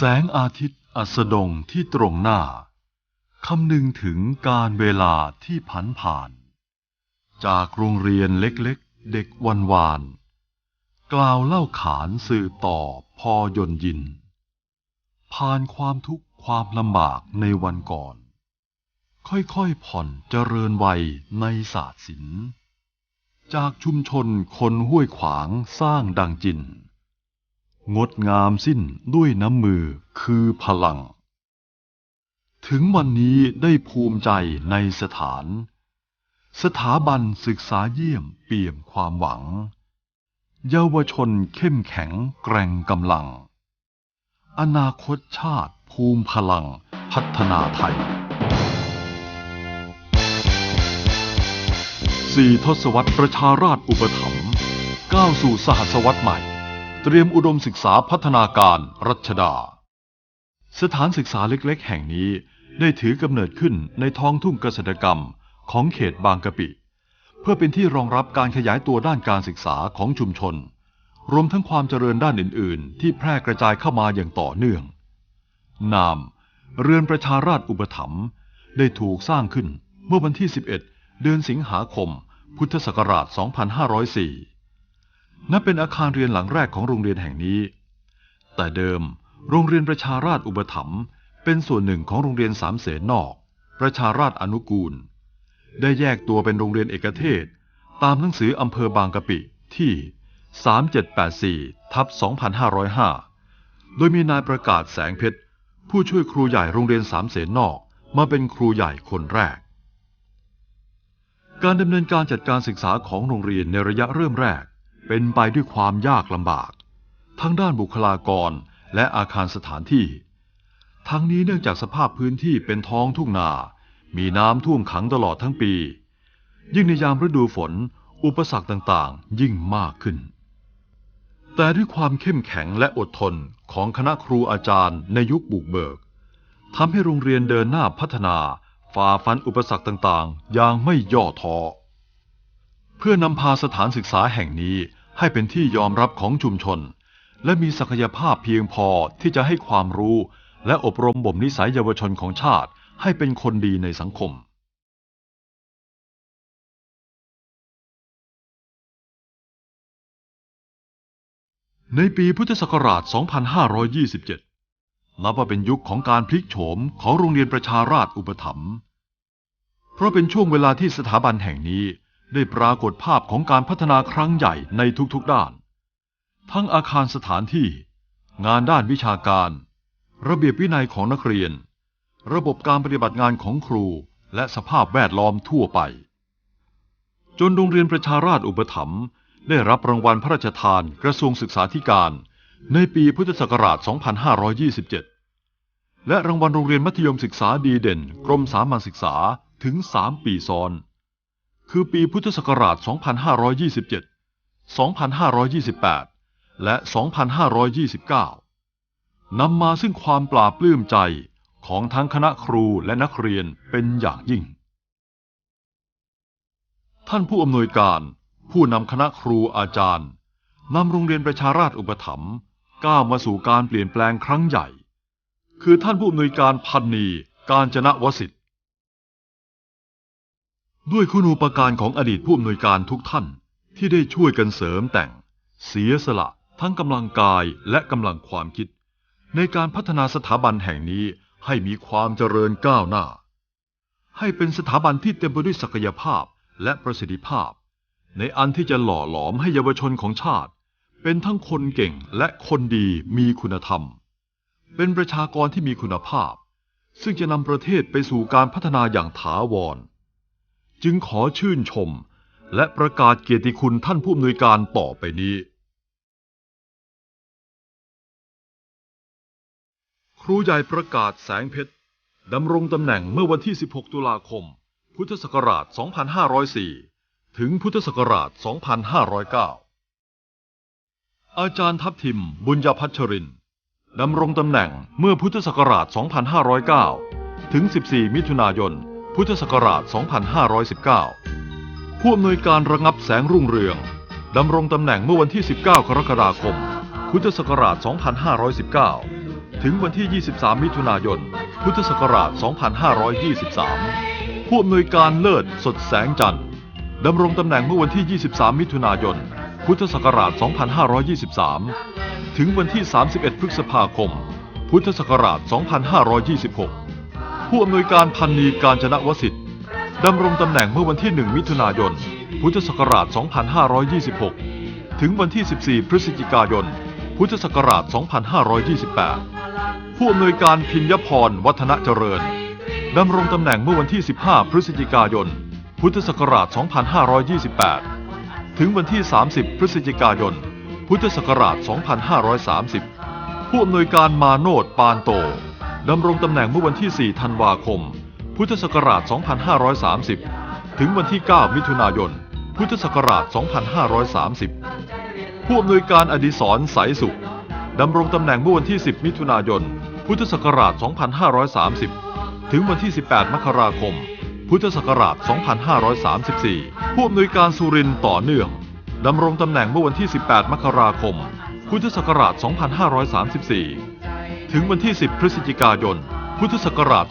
แสงอาทิตย์อัสดงที่ตรงหน้า คำนึงถึงการเวลาที่ผันผ่าน จากโรงเรียนเล็กๆ เด็กวันวาน กล่าวเล่าขานสืบต่อพอยนยิน ผ่านความทุกข์ความลำบากในวันก่อน ค่อยๆผ่อนเจริญวัยในศาสตร์ศิลป์จากชุมชนคนห้วยขวางสร้างดังจิน งดงามสิ้นด้วยน้ำมือคือพลัง ถึงวันนี้ได้ภูมิใจในสถาน สถาบันศึกษาเยี่ยมเปี่ยมความหวัง เยาวชนเข้มแข็งแกร่งกำลัง อนาคตชาติภูมิพลังพัฒนาไทยสี่ทศวรรษประชาราชอุปถัมภ์ก้าวสู่สหัสวรรษใหม่ เตรียมอุดมศึกษาพัฒนาการรัชดา สถานศึกษาเล็กๆ แห่งนี้ได้ถือกำเนิดขึ้นในท้องทุ่งเกษตรกรรมของเขตบางกะปิ เพื่อเป็นที่รองรับการขยายตัวด้านการศึกษาของชุมชน รวมทั้งความเจริญด้านอื่น ๆ ที่แพร่กระจายเข้ามาอย่างต่อเนื่อง นาม เรือนประชาราชอุปถัมภ์ได้ถูกสร้างขึ้นเมื่อวันที่ 11 เดือนสิงหาคม พุทธศักราช 2504 นับเป็นอาคารเรียนหลังแรกของโรงเรียนแห่งนี้ แต่เดิมโรงเรียนประชาราชอุปถัมภ์เป็นส่วนหนึ่งของโรงเรียนสามเสนนอก ประชาราชอนุกูล ได้แยกตัวเป็นโรงเรียนเอกเทศ ตามหนังสืออำเภอบางกะปิที่ 3784ทับ2505 โดยมีนายประกาศแสงเพชร ผู้ช่วยครูใหญ่โรงเรียนสามเสนนอกมาเป็นครูใหญ่คนแรก การดำเนินการจัดการศึกษาของโรงเรียนในระยะเริ่มแรก เป็นไปด้วยความยากลำบาก ทั้งด้านบุคลากรและอาคารสถานที่ ทั้งนี้เนื่องจากสภาพพื้นที่เป็นท้องทุ่งนา มีน้ำท่วมขังตลอดทั้งปี ยิ่งในยามฤดูฝน อุปสรรคต่างๆ ยิ่งมากขึ้น แต่ด้วยความเข้มแข็งและอดทนของคณะครูอาจารย์ในยุคบุกเบิกทำให้โรงเรียนเดินหน้าพัฒนาฝ่าฟันอุปสรรคต่างๆ อย่างไม่ย่อท้อเพื่อนำพาสถานศึกษาแห่งนี้ ให้เป็นที่ยอมรับของชุมชน และมีศักยภาพเพียงพอที่จะให้ความรู้ และอบรมบ่มนิสัยเยาวชนของชาติ ให้เป็นคนดีในสังคม ในปีพุทธศักราช 2527 นับว่าเป็นยุคของการพลิกโฉมของโรงเรียนประชาราชอุปถัมภ์เพราะเป็นช่วงเวลาที่สถาบันแห่งนี้ ได้ปรากฏภาพของการพัฒนาครั้งใหญ่ในทุกๆด้าน ทั้งอาคารสถานที่ งานด้านวิชาการ ระเบียบวินัยของนักเรียน ระบบการปฏิบัติงานของครู และสภาพแวดล้อมทั่วไป จนโรงเรียนประชาราชอุปถัมภ์ได้รับรางวัลพระราชทานกระทรวงศึกษาธิการในปีพุทธศักราช 2527 และรางวัลโรงเรียนมัธยมศึกษาดีเด่น กรมสามัญศึกษาถึง 3 ปีซ้อน คือปีพุทธศักราช 2527 2528 และ 2529 นำมาซึ่งความปราบปลื้มใจของทั้งคณะครูและนักเรียนเป็นอย่างยิ่ง ท่านผู้อำนวยการผู้นำคณะครูอาจารย์นำโรงเรียนประชาราชอุปถัมภ์ก้าวมาสู่การเปลี่ยนแปลงครั้งใหญ่ คือท่านผู้อำนวยการพันนีการจนะวสิทธิ์ ด้วยคุณูปการของอดีตผู้อำนวยการทุกท่านที่ได้ช่วยกันเสริมแต่ง เสียสละทั้งกำลังกายและกำลังความคิด ในการพัฒนาสถาบันแห่งนี้ให้มีความเจริญก้าวหน้า ให้เป็นสถาบันที่เต็มไปด้วยศักยภาพและประสิทธิภาพ ในอันที่จะหล่อหลอมให้เยาวชนของชาติ เป็นทั้งคนเก่งและคนดีมีคุณธรรม เป็นประชากรที่มีคุณภาพ ซึ่งจะนำประเทศไปสู่การพัฒนาอย่างถาวร จึงขอชื่นชม และประกาศเกียรติคุณท่านผู้อำนวยการต่อไปนี้ ครูใหญ่ประกาศแสงเพชรดำรงตำแหน่งเมื่อวันที่ 16 ตุลาคม พุทธศักราช 2504 ถึงพุทธศักราช 2509 อาจารย์ทัพทิมบุญญพัชรินดำรงตำแหน่งเมื่อพุทธศักราช 2509 ถึง 14 มิถุนายน พุทธศักราช 2519 ผู้อำนวยการระงับแสงรุ่งเรือง ดำรงตำแหน่งเมื่อวันที่ 19 กรกฎาคม พุทธศักราช 2519 ถึงวันที่ 23 มิถุนายน พุทธศักราช 2523 ผู้อำนวยการเลิศสดแสงจันทร์ดำรงตำแหน่งเมื่อวันที่ 23 มิถุนายน พุทธศักราช 2523 ถึงวันที่ 31 พฤษภาคม พุทธศักราช 2526 ผู้อำนวยการพันนีการจนะวสิทธิ์ดำรงตำแหน่งเมื่อวันที่ 1 มิถุนายน พุทธศักราช 2526 ถึงวันที่ 14 พฤศจิกายน พุทธศักราช 2528 ผู้อำนวยการพิญญพรวัฒนเจริญดำรงตำแหน่งเมื่อวันที่ 15 พฤศจิกายน พุทธศักราช 2528 ถึงวันที่ 30 พฤศจิกายน พุทธศักราช 2530 ผู้อำนวยการมาโนดปานโต ดำรงตำแหน่งเมื่อวันที่ 4 ธันวาคม พุทธศักราช 2530 ถึงวันที่ 9 มิถุนายน พุทธศักราช 2530 ผู้อำนวยการอดิศรสายสุขดำรงตำแหน่งเมื่อวันที่ 10 มิถุนายน พุทธศักราช 2530 ถึงวันที่ 18 มกราคม พุทธศักราช 2534 ผู้อำนวยการสุรินต่อเนื่องดำรงตำแหน่งเมื่อวันที่ 18 มกราคม พุทธศักราช 2534 ถึงวันที่ 10 พฤศจิกายน พุทธศักราช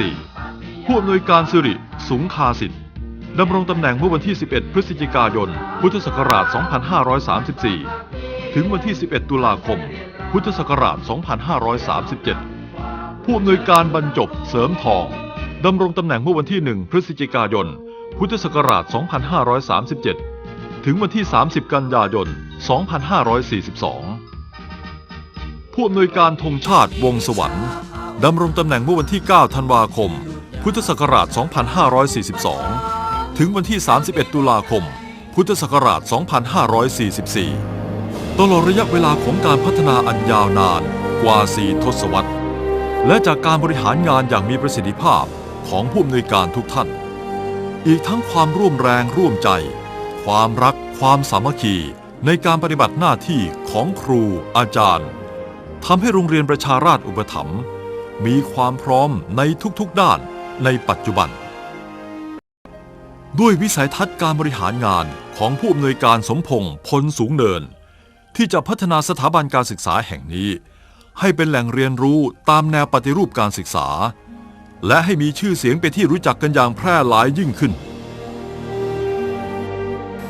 2534 ผู้อำนวยการสิริสุงคาสิทธิ์ดำรงตำแหน่งเมื่อวันที่ 11 พฤศจิกายน พุทธศักราช 2534 ถึงวันที่ 11 ตุลาคม พุทธศักราช 2537 ผู้อำนวยการบรรจบเสริมทองดำรงตำแหน่งเมื่อวันที่ 1 พฤศจิกายน พุทธศักราช 2537 ถึงวันที่ 30 กันยายน 2542 ผู้อำนวยการธงชาติวงสวรรค์ดำรงตำแหน่งเมื่อวันที่ 9 ธันวาคม พุทธศักราช 2542 ถึงวันที่ 31 ตุลาคม พุทธศักราช 2544 ตลอดระยะเวลาของการพัฒนาอันยาวนานกว่า 4 ทศวรรษ และจากการบริหารงานอย่างมีประสิทธิภาพของผู้อำนวยการทุกท่าน อีกทั้งความร่วมแรงร่วมใจ ความรักความสามัคคีในการปฏิบัติหน้าที่ของครูอาจารย์ ทำให้โรงเรียนประชาราชอุปถัมภ์มีความพร้อมในทุกๆด้านในปัจจุบัน ด้วยวิสัยทัศน์การบริหารงานของผู้อำนวยการสมพงษ์พลสูงเนิน ที่จะพัฒนาสถาบันการศึกษาแห่งนี้ ให้เป็นแหล่งเรียนรู้ตามแนวปฏิรูปการศึกษา และให้มีชื่อเสียงเป็นที่รู้จักกันอย่างแพร่หลายยิ่งขึ้น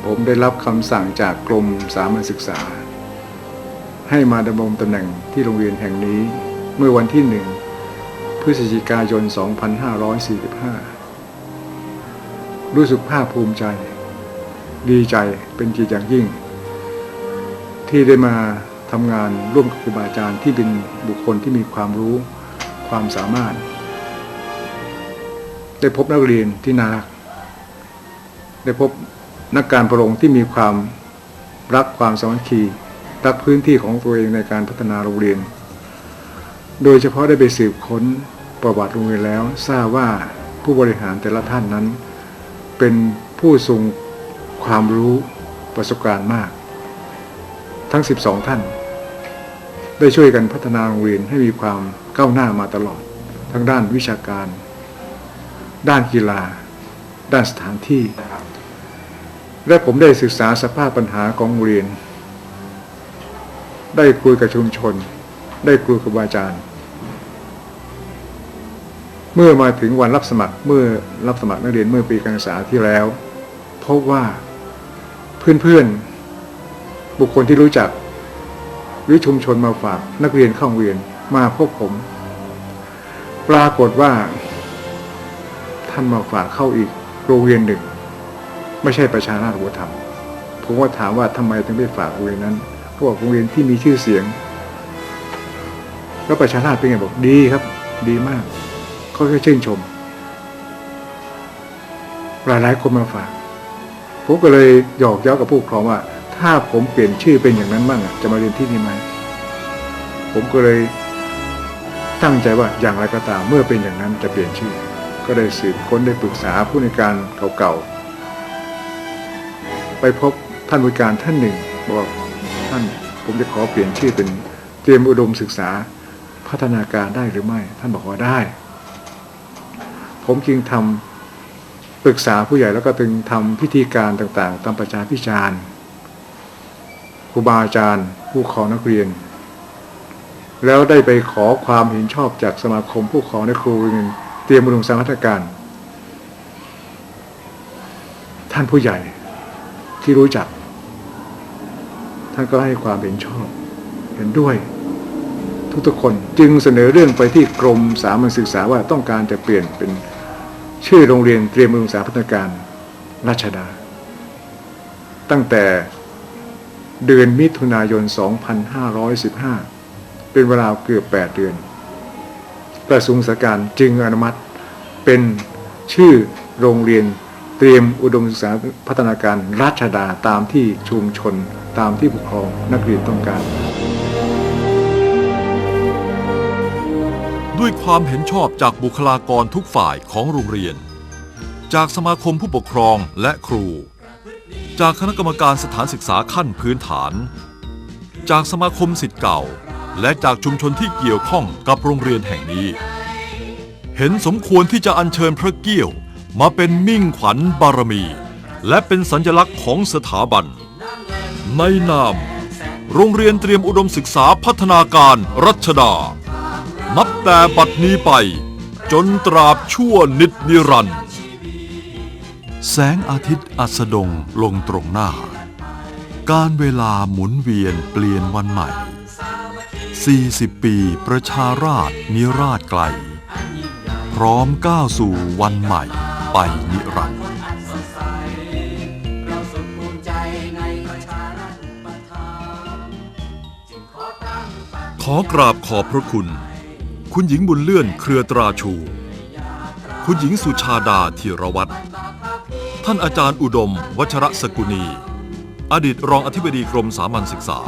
ผมได้รับคำสั่งจากกรมสามัญศึกษา ให้มาดำรงตำแหน่งที่โรงเรียนแห่งนี้เมื่อวันที่หนึ่งพฤศจิกายน 2545 รู้สึกภาคภูมิใจ ดีใจเป็นจิตอย่างยิ่ง ที่ได้มาทำงานร่วมกับครูบาอาจารย์ที่เป็นบุคคลที่มีความรู้ความสามารถ ได้พบนักเรียนที่น่ารัก ได้พบนักการประลงที่มีความรักความสามัคคี รักพื้นที่ของตัวเองในการพัฒนาโรงเรียน โดยเฉพาะได้ไปสืบค้นประวัติโรงเรียนแล้ว ทราบว่าผู้บริหารแต่ละท่านนั้น เป็นผู้ทรงความรู้ประสบการณ์มาก ทั้ง 12 ท่าน ได้ช่วยกันพัฒนาโรงเรียนให้มีความก้าวหน้ามาตลอด ทั้งด้านวิชาการ ด้านกีฬา ด้านสถานที่ และผมได้ศึกษาสภาพปัญหาของโรงเรียน ได้คุยกับชุมชน ได้คุยกับอาจารย์ เมื่อมาถึงวันรับสมัครเมื่อรับสมัครนักเรียนเมื่อปีการศึกษาที่แล้วพบว่าเพื่อนๆบุคคลที่รู้จักหรือชุมชนมาฝากนักเรียนเข้าเรียนมาพบผม ปรากฏว่า ท่านมาฝากเข้าอีกโรงเรียนหนึ่ง ไม่ใช่ประชาราชอุปถัมผมก็ถามว่าทำไมถึงได้ฝากโรงเรียนนั้น เขาบอกโรงเรียนที่มีชื่อเสียง แล้วประชาราชเป็นไงบอกดีครับ ดีมากเขาก็ชื่นชม หลายหลายๆคนมาฝากผมก็เลยหยอกเย้ากับผู้ปกครองว่า ถ้าผมเปลี่ยนชื่อเป็นอย่างนั้นบ้างจะมาเรียนที่นี่ไหมผมก็เลยตั้งใจว่าอย่างไรก็ตามเมื่อเป็นอย่างนั้นจะเปลี่ยนชื่อ ก็ได้สืบค้นได้ปรึกษาผู้ในการเก่าๆไปพบท่านผู้การท่านหนึ่งบอกว่า ท่าน ผมจะขอเปลี่ยนชื่อเป็นเตรียมอุดมศึกษาพัฒนาการได้หรือไม่ ท่านบอกว่าได้ ผมจึงทำปรึกษาผู้ใหญ่แล้วก็ถึงทำพิธีการต่างๆตามประชาพิจารณ์ครูบาอาจารย์ ผู้ปกครองนักเรียน แล้วได้ไปขอความเห็นชอบจากสมาคมผู้ปกครองและครูเรียนเตรียมอุดมศึกษาพัฒนาการท่านผู้ใหญ่ที่รู้จัก ท่านก็ให้ความเห็นชอบ เห็นด้วย ทุกๆคนจึงเสนอเรื่องไปที่กรมสามัญศึกษาว่าต้องการจะเปลี่ยนเป็นชื่อโรงเรียนเตรียมอุดมศึกษาพัฒนาการราชดา ตั้งแต่เดือนมิถุนายน 2515 เป็นเวลาเกือบ 8 เดือน กระทรวงศึกษาการจึงอนุมัติเป็นชื่อโรงเรียนเตรียมอุดมศึกษาพัฒนาการราชดาตามที่ชุมชน ตามที่ผู้ปกครองนักเรียนต้องการ ด้วยความเห็นชอบจากบุคลากรทุกฝ่ายของโรงเรียน จากสมาคมผู้ปกครองและครู จากคณะกรรมการสถานศึกษาขั้นพื้นฐาน จากสมาคมสิทธิ์เก่า และจากชุมชนที่เกี่ยวข้องกับโรงเรียนแห่งนี้ เห็นสมควรที่จะอัญเชิญพระเกี้ยวมาเป็นมิ่งขวัญบารมี และเป็นสัญลักษณ์ของสถาบัน ในนาม โรงเรียนเตรียมอุดมศึกษาพัฒนาการรัชดา นับแต่บัดนี้ไป จนตราบชั่วนิดนิรันดร์แสงอาทิตย์อัสดงลงตรงหน้า การเวลาหมุนเวียนเปลี่ยนวันใหม่ 40 ปีประชาราชนิราชไกล พร้อมก้าวสู่วันใหม่ไปนิรันดร์ ขอกราบขอบพระคุณ คุณหญิงบุญเลื่อนเครือตราชู คุณหญิงสุชาดาธีรวัตรท่านอาจารย์อุดม วัชระสกุณี อดีตรองอธิบดีกรมสามัญศึกษา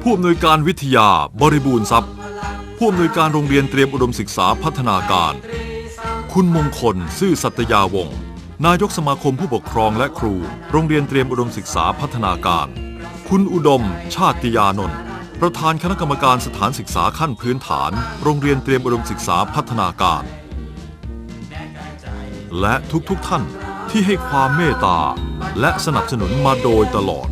ผู้อำนวยการวิทยาบริบูรณ์ทรัพย์ ผู้อำนวยการโรงเรียนเตรียมอุดมศึกษาพัฒนาการ คุณมงคลซื่อสัตยาวงศ์นายกสมาคมผู้ปกครองและครู โรงเรียนเตรียมอุดมศึกษาพัฒนาการ คุณอุดม ชาติยานนท์ ประธานคณะกรรมการสถานศึกษาขั้นพื้นฐาน โรงเรียนเตรียมอุดมศึกษาพัฒนาการ และทุกๆทท่านที่ให้ความเมตตาและสนับสนุนมาโดยตลอด